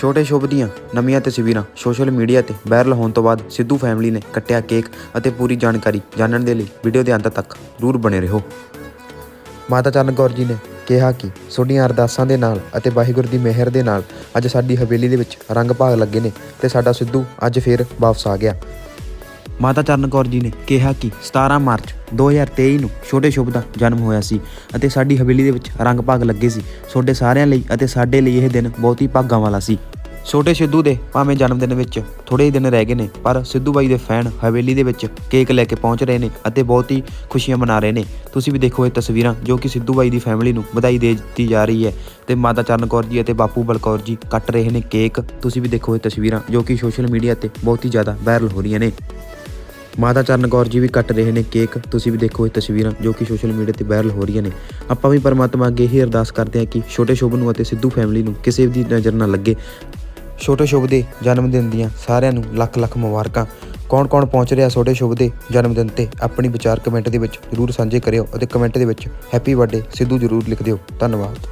ਛੋਟੇ ਸ਼ੁਭ ਦੀਆਂ ਨਵੀਆਂ ਤਸਵੀਰਾਂ ਸੋਸ਼ਲ ਮੀਡੀਆ ਤੇ ਵਾਇਰਲ ਹੋਣ ਤੋਂ ਬਾਅਦ ਸਿੱਧੂ ਫੈਮਿਲੀ ਨੇ ਕੱਟਿਆ ਕੇਕ ਅਤੇ ਪੂਰੀ ਜਾਣਕਾਰੀ ਜਾਣਨ ਦੇ ਲਈ ਵੀਡੀਓ ਦੇ ਅੰਤ ਤੱਕ ਜ਼ਰੂਰ ਬਣੇ ਰਹੋ। ਮਾਤਾ ਚਰਨ ਕੌਰ ਜੀ ਨੇ ਕਿਹਾ ਕਿ ਤੁਹਾਡੀਆਂ ਅਰਦਾਸਾਂ ਦੇ ਨਾਲ ਅਤੇ ਵਾਹਿਗੁਰੂ ਦੀ ਮਿਹਰ ਦੇ ਨਾਲ ਅੱਜ ਸਾਡੀ ਹਵੇਲੀ ਦੇ ਵਿੱਚ ਰੰਗ ਭਾਗ ਲੱਗੇ ਨੇ ਤੇ ਸਾਡਾ ਸਿੱਧੂ ਅੱਜ ਫੇਰ ਵਾਪਸ ਆ ਗਿਆ। ਮਾਤਾ ਚਰਨ ਕੌਰ ਜੀ ਨੇ ਕਿਹਾ ਕਿ 17 ਮਾਰਚ 2023 ਨੂੰ ਛੋਟੇ ਸ਼ੁਭ ਦਾ ਜਨਮ ਹੋਇਆ ਸੀ ਅਤੇ ਸਾਡੀ ਹਵੇਲੀ ਦੇ ਵਿੱਚ ਰੰਗ ਭਾਗ ਲੱਗੇ ਸੀ। ਤੁਹਾਡੇ ਸਾਰਿਆਂ ਲਈ ਅਤੇ ਸਾਡੇ ਲਈ ਇਹ ਦਿਨ ਬਹੁਤ ਹੀ ਭਾਗਾਂ ਵਾਲਾ ਸੀ। ਛੋਟੇ ਸਿੱਧੂ ਦੇ ਭਾਵੇਂ ਜਨਮ ਦਿਨ ਵਿੱਚ ਥੋੜੇ ਹੀ ਦਿਨ ਰਹਿ ਗਏ ਨੇ, ਪਰ ਸਿੱਧੂ ਬਾਈ ਦੇ ਫੈਨ ਹਵੇਲੀ ਦੇ ਵਿੱਚ ਕੇਕ ਲੈ ਕੇ ਪਹੁੰਚ ਰਹੇ ਨੇ ਅਤੇ ਬਹੁਤ ਹੀ ਖੁਸ਼ੀਆਂ ਮਨਾ ਰਹੇ ਨੇ। ਤੁਸੀਂ ਵੀ ਦੇਖੋ ਇਹ ਤਸਵੀਰਾਂ ਜੋ ਕਿ ਸਿੱਧੂ ਬਾਈ ਦੀ ਫੈਮਿਲੀ ਨੂੰ ਵਧਾਈ ਦੇ ਦਿੱਤੀ ਜਾ ਰਹੀ ਹੈ ਤੇ ਮਾਤਾ ਚਰਨ ਕੌਰ ਜੀ ਅਤੇ ਬਾਪੂ ਬਲਕੌਰ ਜੀ ਕੱਟ ਰਹੇ ਨੇ ਕੇਕ। ਤੁਸੀਂ ਵੀ ਦੇਖੋ ਇਹ ਤਸਵੀਰਾਂ ਜੋ ਕਿ ਸੋਸ਼ਲ ਮੀਡੀਆ ਤੇ ਬਹੁਤ ਹੀ ਜ਼ਿਆਦਾ ਵਾਇਰਲ ਹੋ ਰਹੀਆਂ ਨੇ। ਮਾਤਾ ਚਰਨ ਕੌਰ ਜੀ ਵੀ ਕੱਟ ਰਹੇ ਨੇ ਕੇਕ। ਤੁਸੀਂ ਵੀ ਦੇਖੋ ਇਹ ਤਸਵੀਰਾਂ ਜੋ ਕਿ ਸੋਸ਼ਲ ਮੀਡੀਆ ਤੇ ਵਾਇਰਲ ਹੋ ਰਹੀਆਂ ਨੇ। ਆਪਾਂ ਵੀ ਪਰਮਾਤਮਾ ਅੱਗੇ ਇਹ ਅਰਦਾਸ ਕਰਦੇ ਹਾਂ ਕਿ ਛੋਟੇ ਸ਼ੁਭ ਨੂੰ ਅਤੇ ਸਿੱਧੂ ਫੈਮਿਲੀ ਨੂੰ ਕਿਸੇ ਦੀ ਨਜ਼ਰ ਨਾ ਲੱਗੇ। ਛੋਟੇ ਸ਼ੁਭ ਦੇ ਜਨਮ ਦਿਨ ਦੀਆਂ ਸਾਰਿਆਂ ਨੂੰ ਲੱਖ ਲੱਖ ਮੁਬਾਰਕਾਂ। ਕੌਣ ਕੌਣ ਪਹੁੰਚ ਰਿਹਾ ਛੋਟੇ ਸ਼ੁਭ ਦੇ ਜਨਮ ਦਿਨ ਤੇ, ਆਪਣੀ ਵਿਚਾਰ ਕਮੈਂਟ ਦੇ ਵਿੱਚ ਜ਼ਰੂਰ ਸਾਂਝੇ ਕਰਿਓ ਅਤੇ ਕਮੈਂਟ ਦੇ ਵਿੱਚ ਹੈਪੀ ਬਰਥਡੇ ਸਿੱਧੂ ਜ਼ਰੂਰ ਲਿਖ ਦਿਓ। ਧੰਨਵਾਦ।